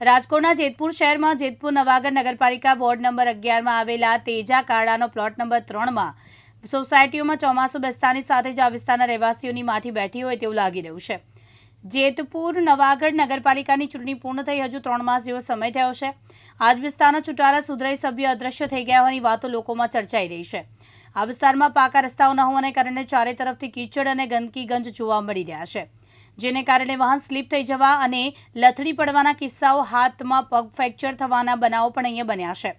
રાજકોટના જેતપુર શહેરમાં જેતપુર નવાગર નગરપાલિકા વોર્ડ નંબર અગિયારમાં આવેલા તેજા કાળાનો પ્લોટ નંબર ત્રણમાં સોસાયટીઓમાં ચોમાસું બેસતાની સાથે જ આ વિસ્તારના રહેવાસીઓની માઠી બેઠી હોય તેવું લાગી રહ્યું છે. જેતપુર નવાગઢ નગરપાલિકાની ચૂંટણી પૂર્ણ થઈ હજુ ત્રણ માસ જેવો સમય થયો છે. આજ વિસ્તારના ચૂંટાયેલા સુધરાઈ સભ્ય અદ્રશ્ય થઈ ગયા હોવાની વાતો લોકોમાં ચર્ચાઈ રહી છે. આ વિસ્તારમાં પાકા રસ્તાઓ ન હોવાને કારણે ચારે તરફથી કીચડ અને ગંદકી ગંજ જોવા મળી રહ્યા છે. જેને કારણે વાહન સ્લીપ થઈ જવા અને લથડી પડવાના કિસ્સાઓ હાથમાં પગ ફ્રેક્ચર થવાના બનાવો પણ અહીંયા બન્યા છે.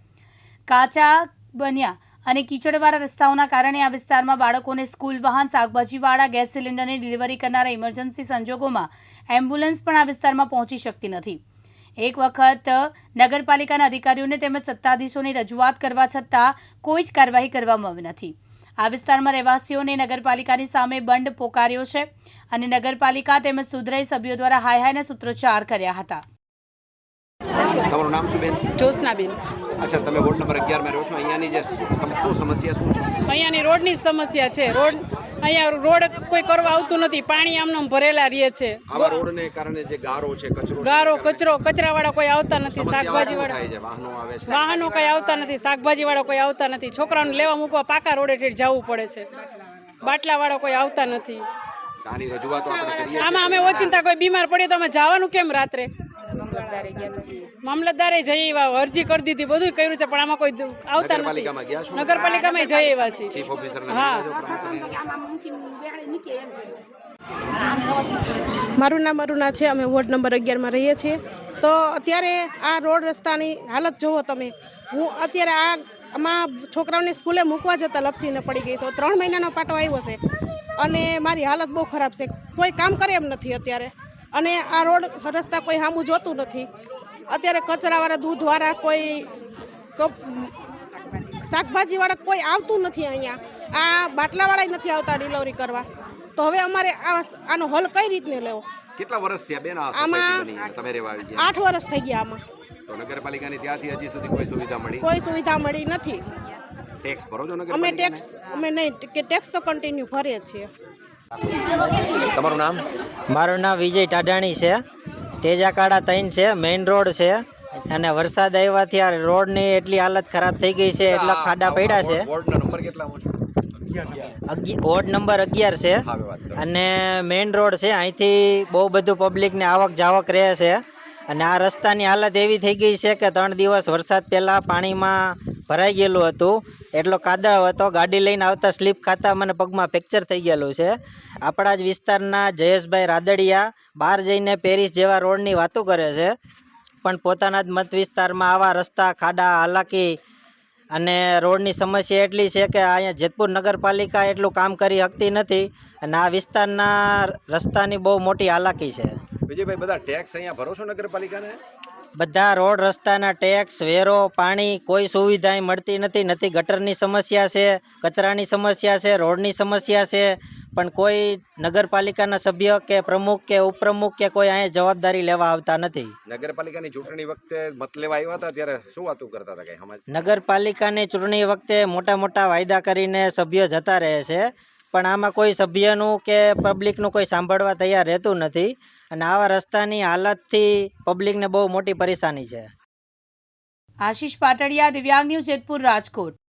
કાચા બન્યા અને કીચડવાળા રસ્તાઓના કારણે આ વિસ્તારમાં બાળકોને સ્કૂલ વાહન, શાકભાજીવાળા, ગેસ સિલિન્ડરની ડિલિવરી કરનારા ઇમરજન્સી સંજોગોમાં એમ્બ્યુલન્સ પણ આ વિસ્તારમાં પહોંચી શકતી નથી. એક વખત નગરપાલિકાના અધિકારીઓને તેમજ સત્તાધીશોની રજૂઆત કરવા છતાં કોઈ જ કાર્યવાહી કરવામાં આવી નથી. આ વિસ્તારમાં રહેવાસીઓને નગરપાલિકાની સામે બંધ પોકાર્યો છે અને નગરપાલિકા તેમજ સુધરાઈ સભ્યો દ્વારા હાય હાયના સૂત્રોચ્ચાર કર્યા હતા. તમારું નામ શું બેન? જ્યોત્સનાબેન. અચ્છા તમે વોર્ડ નંબર અગિયારમાં રહો છો. અહીંયાની જે શું સમસ્યા શું છે? અહીંયાની રોડની સમસ્યા છે. રોડ અહીંયા રોડ કોઈ કરવા આવતું નથી. પાણી આમને ભરેલા રહે છે. આવા રોડને કારણે જે ગારો છે કચરો ગારો કચરો કચરાવાળા કોઈ આવતા નથી સમસ્યાઓ શાકભાજી વાળા. થાય છે? વાહનો આવે છે વાહનો કઈ આવતા નથી શાકભાજી વાળા કોઈ આવતા નથી. છોકરાઓને લેવા મૂકવા પાકા રોડે ઠેઠ જવું પડે છે. બાટલા વાળા કોઈ આવતા નથી. આની રજૂઆતો આપણે કરીએ આમાં અમે ઓચિંતા કોઈ બીમાર પડે તો અમે જવાનું કેમ રાત્રે? મામલતદારે જઈ એવા અરજી કરી દીધી બધું કર્યું છે પણ આમાં કોઈ આવતા નગરપાલિકામાં નથી નગરપાલિકામાં જઈ એવા છે ચીફ ઓફિસરને હા. મારું નામ અરુણા છે અમે વોર્ડ નંબર અગિયારમાં રહીએ છીએ. તો અત્યારે આ રોડ રસ્તાની હાલત જુઓ તમે. હું અત્યારે આ આમાં છોકરાઓને સ્કૂલે મૂકવા જતાં લપસીને પડી ગઈ તો ત્રણ મહિનાનો પાટો આવ્યો છે. અને મારી હાલત બહુ ખરાબ છે. કોઈ કામ કરે એમ નથી અત્યારે. અને આ રોડ રસ્તા કોઈ સામું જોતું નથી. અત્યારે કચરાવાળા દૂધવાળા કોઈ શાકભાજીવાળા કોઈ આવતું નથી અહીંયા. આ બાટલાવાળા નથી આવતા ડિલિવરી કરવા. તો હવે અમારે આ આનો હલ કઈ રીતને લેવો? કેટલા વર્ષ થયા બેન આમાં- તમે રહેવા આવી ગયા? આઠ વર્ષ થઈ ગયા આમાં. તો નગરપાલિકાની ત્યાંથી હજી સુધી કોઈ સુવિધા મળી? કોઈ સુવિધા મળી નથી. ટેક્સ ભરો છો અમે ટેક્સ અમે નહીં કે ટેક્સ તો કન્ટિન્યુ ભરીએ છીએ. તમારું નામ? મારું નામ વિજય ટાઢાણી છે. તેજાકાળા તૈન છે મેઇન રોડ છે. અને વરસાદ આવ્યાથી આ રોડની એટલી હાલત ખરાબ થઈ ગઈ છે એટલા ખાડા પડ્યા છે. વોર્ડનો નંબર કેટલામાં છે? વોર્ડ નંબર અગિયાર છે. અને મેઇન રોડ છે અહીંથી બહુ બધું પબ્લિકને આવક જાવક રહે છે. અને આ રસ્તાની હાલત એવી થઈ ગઈ છે કે ત્રણ દિવસ વરસાદ પહેલાં પાણીમાં ભરાઈ ગયેલું હતું. એટલો કાદવ હતો. ગાડી લઈને આવતા સ્લીપ ખાતા મને પગમાં ફ્રેક્ચર થઈ ગયેલું છે. આપણા જ વિસ્તારના જયેશભાઈ રાદડિયા બહાર જઈને પેરિસ જેવા રોડની વાતો કરે છે. પણ પોતાના જ મત વિસ્તારમાં આવા રસ્તા, ખાડા, હાલાકી અને રોડની સમસ્યા એટલી છે કે અહીંયા જેતપુર નગરપાલિકા એટલું કામ કરી શકતી નથી અને આ વિસ્તારના રસ્તાની બહુ મોટી હાલાકી છે. વિજયભાઈ, બધા ટેક્સ અહીંયા ભરો છો નગરપાલિકાને? બધા રોડ રસ્તાના ટેક્સ વેરો પાણી કોઈ સુવિધા મળતી નથી. નથી ગટરની સમસ્યા છે કચરાની સમસ્યા છે રોડની સમસ્યા છે. પણ કોઈ નગરપાલિકાના સભ્ય કે પ્રમુખ કે ઉપપ્રમુખ કે કોઈ અહીંયા જવાબદારી લેવા આવતા નથી. નગરપાલિકાની ચૂંટણી વખતે મત લેવા આવ્યા હતા ત્યારે શું વાતો કરતા હતા કઈ નગરપાલિકાની ચૂંટણી વખતે મોટા મોટા વાયદા કરીને સભ્યો જતા રહે છે. પણ આમાં કોઈ સભ્યનું કે પબ્લિકનું કોઈ સાંભળવા તૈયાર રહેતું નથી. અને આવા રસ્તાની હાલતથી પબ્લિકને બહુ મોટી પરેશાની છે. આશીષ પાટડિયા, દિવ્યાંગ ન્યૂઝ જેતપુર રાજકોટ.